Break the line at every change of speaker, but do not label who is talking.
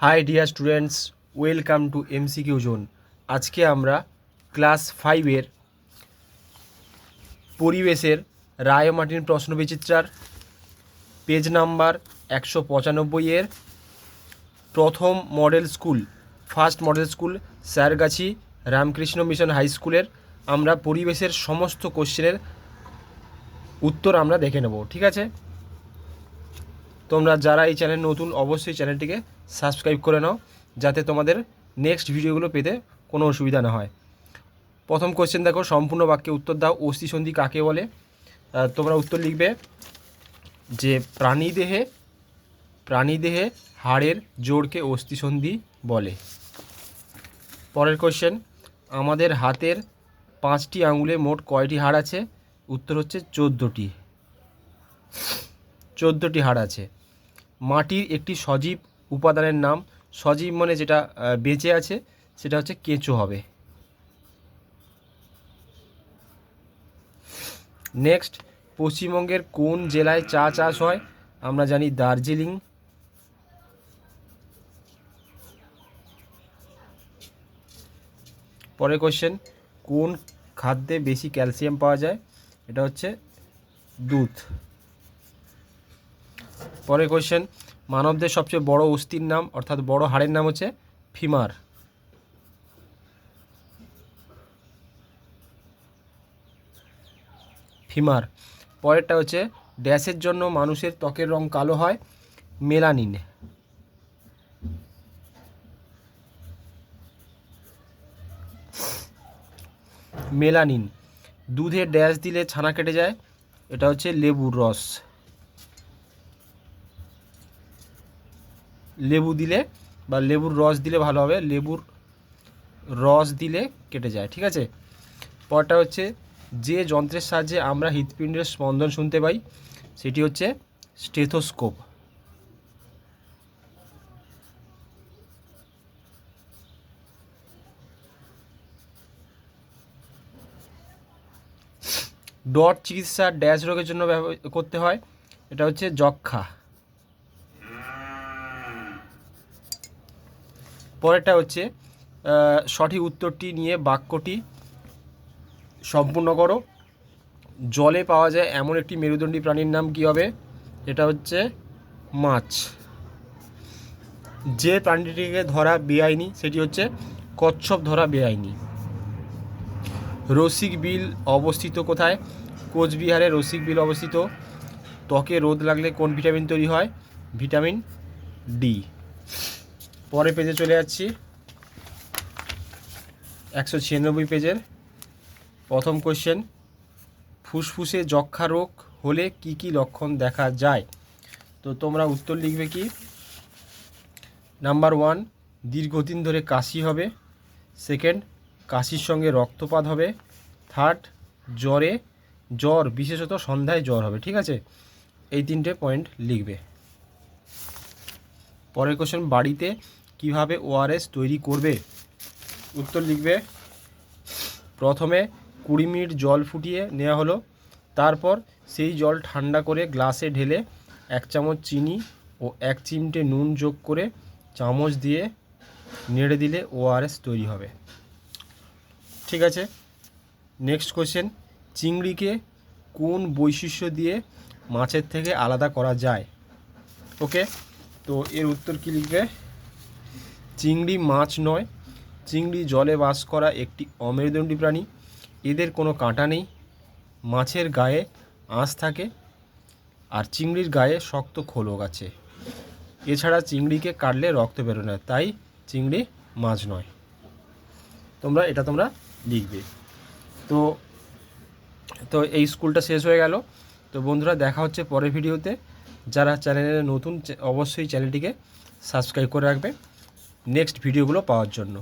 Hi dear students welcome to MCQ zone আজকে আমরা class ফাইভের পরিবেশের রায় মার্টিন প্রশ্ন বিচিত্রার পেজ নাম্বার একশো পঁচানব্বইয়ের প্রথম model school first model school Sargachhi Ramakrishna mission high স্কুলের আমরা পরিবেশের সমস্ত কোশ্চেনের উত্তর আমরা দেখে নেব, ঠিক আছে? তোমরা যারা এই চ্যানেল নতুন, অবশ্যই চ্যানেলটিকে সাবস্ক্রাইব করে নাও, যাতে তোমাদের নেক্সট ভিডিওগুলো পেতে কোনো অসুবিধা না হয়। প্রথম কোশ্চেন দেখো, সম্পূর্ণ বাক্যে উত্তর দাও, অস্থি সন্ধি কাকে বলে? তোমরা উত্তর লিখবে যে প্রাণীদেহে প্রাণীদেহে হাড়ের জোড়কে অস্থিসন্ধি বলে। পরের কোশ্চেন আমাদের হাতের পাঁচটি আঙুলে মোট কয়টি হাড় আছে? উত্তর হচ্ছে চোদ্দোটি। চোদ্দোটি হাড় আছে। মাটির একটি সজীব উপাদানের নাম সজীব মানে যেটা বেঁচে আছে, সেটা হচ্ছে কেঁচো হবে। নেক্সট পশ্চিমবঙ্গের কোন জেলায় চা চাষ হয়? আমরা জানি দার্জিলিং। পরের কোশ্চেন কোন খাদ্যে বেশি ক্যালসিয়াম পাওয়া যায়? এটা হচ্ছে দুধ। পরের কোশ্চেন মানবদের সবচেয়ে বড় অস্থির নাম, অর্থাৎ বড় হাড়ের নাম হচ্ছে ফিমার। ফিমার। পরেরটা হচ্ছে, ড্যাশের জন্য মানুষের ত্বকের রং কালো হয়, মেলানিন। মেলানিন। দুধে ড্যাশ দিলে ছানা কেটে যায়, এটা হচ্ছে লেবুর রস। লেবু দিলে বা লেবুর রস দিলে ভালো হবে, লেবুর রস দিলে কেটে যায়, ঠিক আছে? পরটা হচ্ছে যে যন্ত্রের সাহায্যে আমরা হৃৎপিণ্ডের স্পন্দন শুনতে পাই, সেটি হচ্ছে স্টেথোস্কোপ। ডট চিকিৎসা ড্যাশ রোগের জন্য করতে হয়, এটা হচ্ছে যক্ষা পরেরটা হচ্ছে সঠিক উত্তরটি নিয়ে বাক্যটি সম্পূর্ণ করো। জলে পাওয়া যায় এমন একটি মেরুদণ্ডী প্রাণীর নাম কি হবে? এটা হচ্ছে মাছ। যে প্রাণীটিকে ধরা বেআইনি, সেটি হচ্ছে কচ্ছপ ধরা বেআইনি। রসিক বিল অবস্থিত কোথায়? কোচবিহারে রসিক বিল অবস্থিত। ত্বকে রোদ লাগলে কোন ভিটামিন তৈরি হয়? Vitamin D. পরের পেজে চলে যাচ্ছি। একশো ছিয়ানব্বই পেজের প্রথম কোশ্চেন ফুসফুসে যক্ষা রোগ হলে কি কি লক্ষণ দেখা যায়? তো তোমরা উত্তর লিখবে কি? নাম্বার ওয়ান দীর্ঘদিন ধরে কাশি হবে। সেকেন্ড কাশির সঙ্গে রক্তপাত হবে। থার্ড জ্বরে, জ্বর, বিশেষত সন্ধ্যায় জ্বর হবে, ঠিক আছে? এই তিনটে পয়েন্ট লিখবে। পরের কোশ্চেন বাড়িতে কীভাবে ওআরএস তৈরি করবে? উত্তর লিখবে, প্রথমে কুড়ি মিনিট জল ফুটিয়ে নেওয়া হলো, তারপর সেই জল ঠান্ডা করে গ্লাসে ঢেলে এক চামচ চিনি ও এক চিমটে নুন যোগ করে চামচ দিয়ে নেড়ে দিলে ওআরএস তৈরি হবে। ঠিক আছে? নেক্সট কোশ্চেন চিংড়িকে কোন বৈশিষ্ট্য দিয়ে মাছের থেকে আলাদা করা যায়? ওকে তো এর উত্তর কী লিখবে? চিংড়ি মাছ নয়। চিংড়ি জলে বাস করা একটি অমেরুদণ্ডী প্রাণী। এদের কোনো কাঁটা নেই। মাছের গায়ে আঁশ থাকে আর চিংড়ির গায়ে শক্ত খোলক আছে। এছাড়া চিংড়িকে কাটলে রক্ত বেরোয় না, তাই চিংড়ি মাছ নয়। তোমরা, এটা তোমরা লিখবে। তো তো এই স্কুলটা শেষ হয়ে গেল। তো বন্ধুরা, দেখা হচ্ছে পরের ভিডিওতে। যারা চ্যানেলে নতুন, অবশ্যই চ্যানেলটিকে সাবস্ক্রাইব করে রাখবে। নেক্সট ভিডিওগুলো পাওয়ার জন্য।